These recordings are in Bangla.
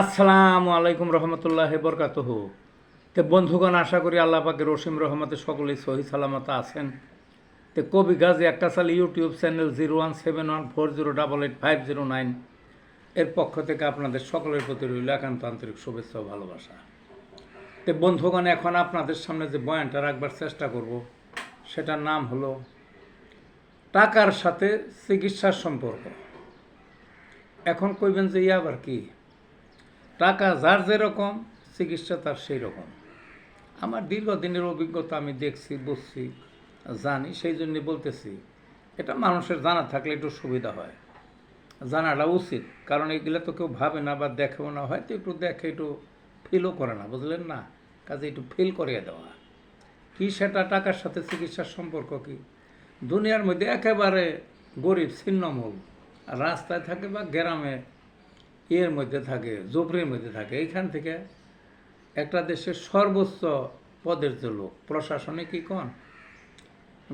আসসালামু আলাইকুম রহমতুল্লাহ বরকাতহ। তে বন্ধুগণ, আশা করি আল্লাহ পাকের রসিম রহমতে সকলেই সহি সালামত আছেন। তে কবি গাজী একটা সাল YouTube channel zero one seven one four zero double eight five zero nine এর পক্ষ থেকে আপনাদের সকলের প্রতি রইল একান্ত আন্তরিক শুভেচ্ছা ও ভালোবাসা। তে বন্ধুগণ, এখন আপনাদের সামনে যে বয়ানটা রাখবার চেষ্টা করব, সেটার নাম হলো, টাকার সাথে চিকিৎসার সম্পর্ক। এখন কইবেন যে ইয়া আবার কি? টাকা যার যেরকম, চিকিৎসা তার সেই রকম আমার দীর্ঘদিনের অভিজ্ঞতা আমি দেখছি, বুঝছি, জানি, সেই জন্যে বলতেছি, এটা মানুষের জানা থাকলে একটু সুবিধা হয়। জানাটা উচিত, কারণ এগুলো তো কেউ ভাবে না বা দেখেও না, হয়তো একটু দেখে একটু ফিলও করে না, বুঝলেন না? কাজে একটু ফিল করিয়ে দেওয়া। কি সেটা টাকার সাথে চিকিৎসার সম্পর্ক কি? দুনিয়ার মধ্যে একেবারে গরিব, ছিন্নমূল, রাস্তায় থাকে বা গ্রামে ইয়ের মধ্যে থাকে জোপড়ির মধ্যে থাকে। এইখান থেকে একটা দেশের সর্বোচ্চ পদের যে লোক প্রশাসনে কি কন?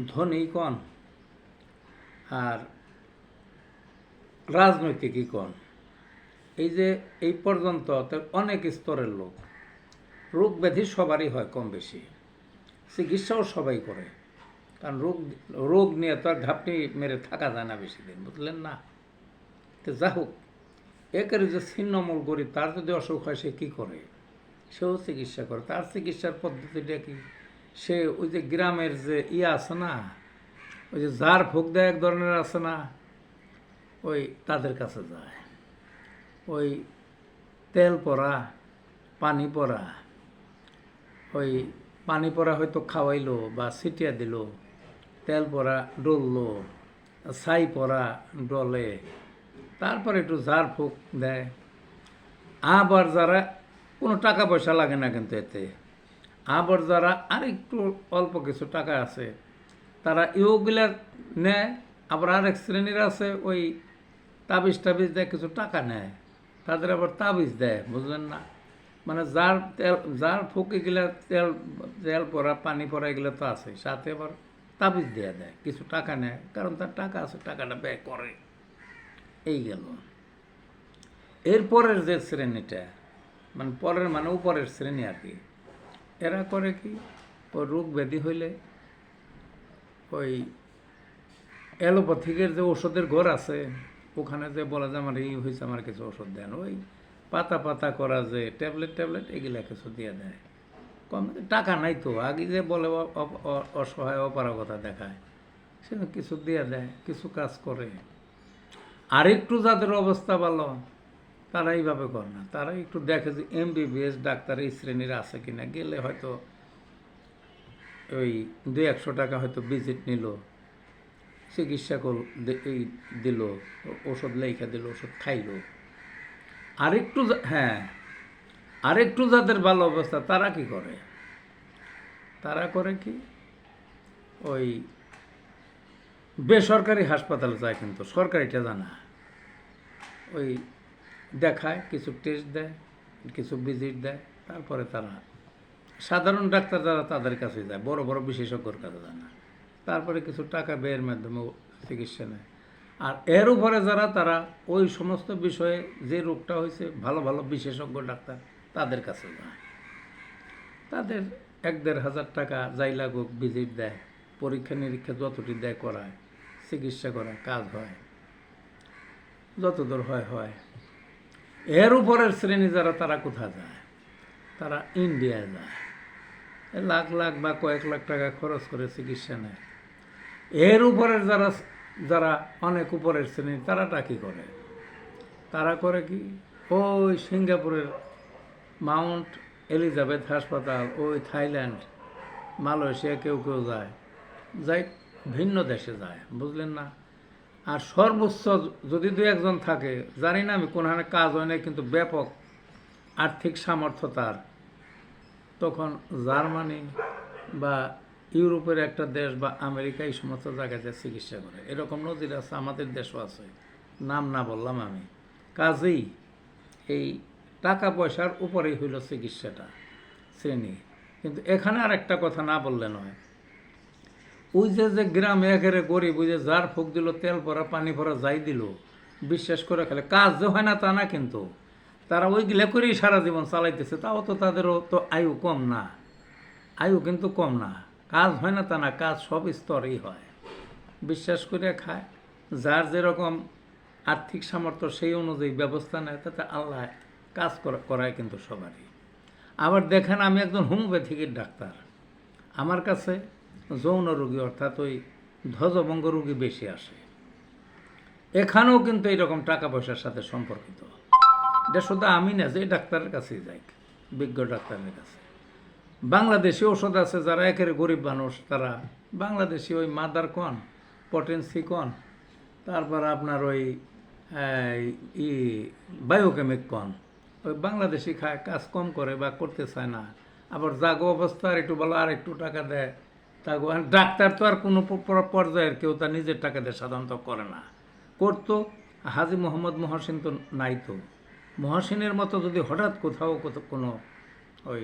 ধনী কন? আর রাজনৈতিকই কন? এই যে এই পর্যন্ত অনেক স্তরের লোক। রোগ ব্যাধি সবারই হয় কম বেশি। চিকিৎসাও সবাই করে। কারণ রোগ রোগ নিয়ে তো আর ঘাপটি মেরে থাকা যায় না বেশি দিন, বুঝলেন না? তো যা হোক একের যে ছিন্নমূল গরিব, তার যদি অসুখ হয়, সে কী করে? সেও চিকিৎসা করে। তার চিকিৎসার পদ্ধতিটা কি? সে ওই যে গ্রামের যে ইয়ে আছে না, ওই যে যার ভোগ দেয় এক ধরনের আছে না, ওই তাদের কাছে যায়। ওই তেল পরা, পানি পরা, ওই পানি পরা হয়তো খাওয়াইলো বা ছিটিয়া দিল, তেল পরা ডললো, ছাই পরা ডলে তারপর একটু ঝাড় ফুক দেয়। আবার যারা কোনো টাকা পয়সা লাগে না কিন্তু এতে। আবার যারা আর একটু অল্প কিছু টাকা আছে, তারা ইউগুলা নেয়। আবার আরেক শ্রেণির আছে, ওই তাবিজ টাবিজ দেয় কিছু টাকা নেয়। তাদের আবার তাবিজ দেয়, বুঝলেন না? মানে যার তেল যার ফুক এগুলা, তেল তেল পরা, পানি পরা এগুলো তো আছে সাথে আবার তাবিজ দেওয়া দেয়, কিছু টাকা নেয়। কারণ তার টাকা আছে, টাকাটা ব্যয় করে। এই গেল। এরপরের যে শ্রেণীটা মানে পরের মানে উপরের শ্রেণি আর কি, এরা করে কি, ওই রোগ ব্যাধি হইলে ওই অ্যালোপ্যাথিকের যে ওষুধের ঘর আছে, ওখানে যে বলা যায় আমার এই হয়েছে, আমার কিছু ওষুধ দেন। ওই পাতা পাতা করা যে ট্যাবলেট ট্যাবলেট, এগুলা কিছু দিয়ে দেয়। কম টাকা নাই তো, আগে যে বলে অসহায়, অপারগতা দেখায়, সে কিছু দিয়ে দেয়, কিছু কাজ করে। আরেকটু যাদের অবস্থা ভালো, তারা এইভাবে করে না। তারা একটু দেখে যে এমবিবিএস ডাক্তার এই শ্রেণির আছে কিনা। গেলে হয়তো ওই দুই একশো টাকা হয়তো ভিজিট নিল, চিকিৎসা কর, দে- এই দিল, ওষুধ লেখা দিল, ওষুধ খাইলো। আরেকটু হ্যাঁ আরেকটু যাদের ভালো অবস্থা, তারা কি করে? তারা করে কি? ওই বেসরকারি হাসপাতালে যায় কিন্তু, সরকারিটা জানা। ওই দেখায়, কিছু টেস্ট দেয়, কিছু ভিজিট দেয়, তারপরে তারা সাধারণ ডাক্তার যারা তাদের কাছে যায়, বড় বড় বিশেষজ্ঞর কাছে যায় না। তারপরে কিছু টাকা ব্যয়ের মাধ্যমে চিকিৎসা নেয়। আর এর উপরে যারা, তারা ওই সমস্ত বিষয়ে যে রোগটা হয়েছে, ভালো ভালো বিশেষজ্ঞ ডাক্তার তাদের কাছে যায়। তাদের এক দেড় হাজার টাকা যাই লাগুক ভিজিট দেয় পরীক্ষা নিরীক্ষা যতটি দেয় করায়, চিকিৎসা করায়, কাজ হয়। যতদূর হয় হয়। এর উপরের শ্রেণি যারা, তারা কোথায় যায়? তারা ইন্ডিয়ায় যায়। লাখ লাখ বা কয়েক লাখ টাকা খরচ করে চিকিৎসা নেয়। এর উপরের যারা যারা অনেক উপরের শ্রেণি তারাটা কী করে? তারা করে কি? ওই সিঙ্গাপুরের মাউন্ট এলিজাবেথ হাসপাতাল, ওই থাইল্যান্ড, মালয়েশিয়া কেউ কেউ যায়। যাই, ভিন্ন দেশে যায়, বুঝলেন না? আর সর্বোচ্চ যদি দু একজন থাকে, জানি না আমি কোনখানে কাজ হয় না কিন্তু ব্যাপক আর্থিক সামর্থ্য তার। তখন জার্মানি বা ইউরোপের একটা দেশ বা আমেরিকা এই সমস্ত জায়গাতে চিকিৎসা করে। এরকম নজির আছে, আমাদের দেশও আছে। নাম না বললাম আমি। কাজেই এই টাকা পয়সার উপরেই হইল চিকিৎসাটা, শ্রেণি। কিন্তু এখানে আর একটা কথা না বললে নয়। ওই যে যে গ্রামে একেবারে গরিব ওই যে যার ফুক দিল, তেল ভরা, পানি ভরা, যাই দিল, বিশ্বাস করে খেলে। কাজ যে হয় না তা না কিন্তু। তারা ওইগুলা করেই সারা জীবন চালাইতেছে, তাও তো তাদেরও তো আয়ু কম না। আয়ু কিন্তু কম না। কাজ হয় না তা না, কাজ সব স্তরেই হয়। বিশ্বাস করে খায়। যার যেরকম আর্থিক সামর্থ্য সেই অনুযায়ী ব্যবস্থা নেয়, তাতে আল্লাহ কাজ করা- করায় কিন্তু সবারই। আবার দেখেন আমি একজন হোমিওপ্যাথিকের ডাক্তার। আমার কাছে যৌন রোগী অর্থাৎ ওই ধ্বজভঙ্গ রোগী বেশি আসে। এখানেও কিন্তু এরকম টাকা পয়সার সাথে সম্পর্কিত। এটা শুধু আমি না, যে ডাক্তারের কাছেই যাই বিজ্ঞ ডাক্তারের কাছে। বাংলাদেশি ওষুধ আছে যারা একেবারে গরিব মানুষ, তারা বাংলাদেশি ওই মাদার কন, পটেন্সি কন, তারপর আপনার ওই ই, বায়োকেমিক কন, ওই বাংলাদেশি খায়, কাজ কম করে বা করতে চায় না, আবার জাগো অবস্থা আর একটু বলো আর একটু টাকা দেয় আর ডাক্তার তো আর কোনো পর্যায়ের কেউ তার নিজের টাকা দিয়ে সাধারণত করে না। করতো হাজি মোহাম্মদ মহসিন তো নাই তো। মহসিনের মতো যদি হঠাৎ কোথাও কোনো ওই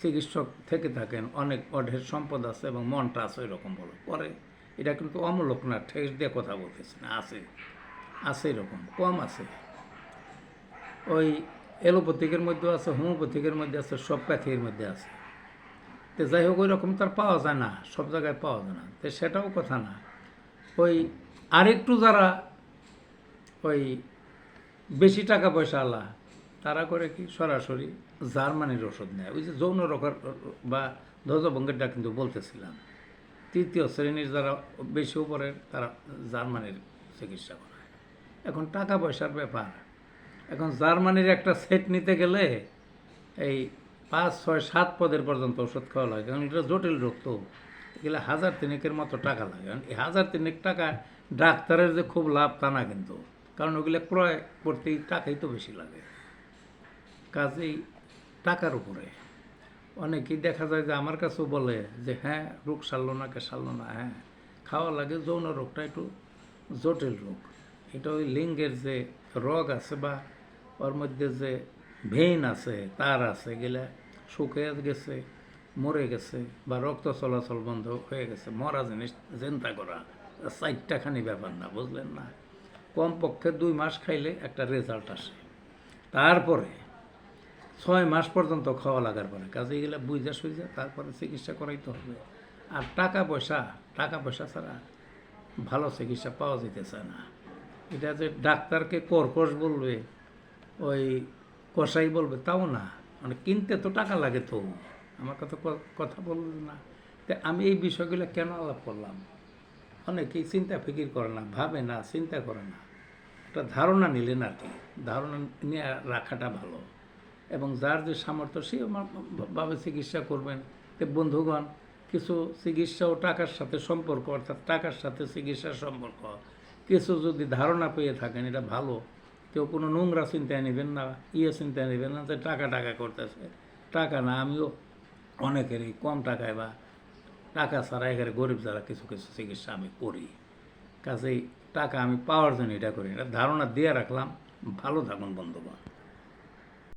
চিকিৎসক থেকে থাকেন, অনেক অঢের সম্পদ আছে এবং মনটা আছে এরকম বলো। পরে এটা কিন্তু অমূলক না, ঠেস দিয়ে কথা বলতেছে না, আছে। আছে এরকম, কম আছে। ওই এলোপ্যাথিকের মধ্যে আছে, হোমিওপ্যাথিকের মধ্যে আছে, সব প্যাথির মধ্যে আছে। তো যাই হোক ওই রকম তার পাওয়া যায় না, সব জায়গায় পাওয়া যায় না। তো সেটাও কথা না। ওই আরেকটু যারা ওই বেশি টাকা পয়সা আলা, তারা করে কি সরাসরি জার্মানির ওষুধ নেয়। ওই যে যৌন রোগের, বা ধ্বজভঙ্গেরটা কিন্তু বলতেছিলাম, তৃতীয় শ্রেণির যারা বেশি উপরের তারা জার্মানির চিকিৎসা করায়। এখন টাকা পয়সার ব্যাপার। এখন জার্মানির একটা সেট নিতে গেলে এই পাঁচ, ছয়, সাত পদের পর্যন্ত ওষুধ খাওয়া লাগে, কারণ এটা জটিল রোগ তো। এগুলো হাজার তিনেকের মতো টাকা লাগে। কারণ এই হাজার তিনেক টাকা ডাক্তারের যে খুব লাভ তা না কিন্তু। কারণ ওগুলো ক্রয় করতেই টাকাই তো বেশি লাগে। কাজেই টাকার উপরে। অনেকেই দেখা যায় যে আমার কাছেও বলে যে হ্যাঁ রোগ সারলো না, কে সারলো না? হ্যাঁ খাওয়া লাগে, যৌন রোগটা একটু জটিল রোগ। এটা ওই লিঙ্গের যে রোগ আছে বা ওর মধ্যে যে ভেইন আছে, তার আছে, গেলে শুকিয়ে গেছে, মরে গেছে, বা রক্ত চলাচল বন্ধ হয়ে গেছে, মরা জিনিস চিন্তা করা, চারটাখানি ব্যাপার না, বুঝলেন না? কমপক্ষে দুই মাস খাইলে একটা রেজাল্ট আসে। তারপরে ছয় মাস পর্যন্ত খাওয়া লাগার পরে, কাজে এগুলো বুঝা সুইজা তারপরে চিকিৎসা করাইতে হবে। আর টাকা পয়সা টাকা পয়সা ছাড়া ভালো চিকিৎসা পাওয়া যেতেছে না। এটা যে ডাক্তারকে কর্কশ বলবে, ওই কষাই বলবে, তাও না মানে কিনতে তো টাকা লাগে তো, আমার কথা কথা বলবে না। তা আমি এই বিষয়গুলো কেন আলাপ করলাম? অনেকেই চিন্তা ফিকির করে না, ভাবে না, চিন্তা করে না। একটা ধারণা নিলেন আর কি, ধারণা নিয়ে রাখাটা ভালো। এবং যার যে সামর্থ্য, সে ভাবে চিকিৎসা করবেন। তো বন্ধুগণ, কিছু চিকিৎসা ও টাকার সাথে সম্পর্ক, অর্থাৎ টাকার সাথে চিকিৎসার সম্পর্ক, কিছু যদি ধারণা পেয়ে থাকেন, এটা ভালো। কেউ কোনো নোংরা চিন্তায় নেবেন না ইয়ে চিন্তায় নেবেন না টাকা টাকা করতেছে। টাকা না, আমিও অনেকেরই কম টাকায় বা টাকা ছাড়া এখানে গরিব যারা কিছু কিছু চিকিৎসা আমি করি। কাজেই টাকা আমি পাওয়ার জন্য এটা করি এটা ধারণা দিয়ে রাখলাম, ভালো থাকুন বন্ধুগণ।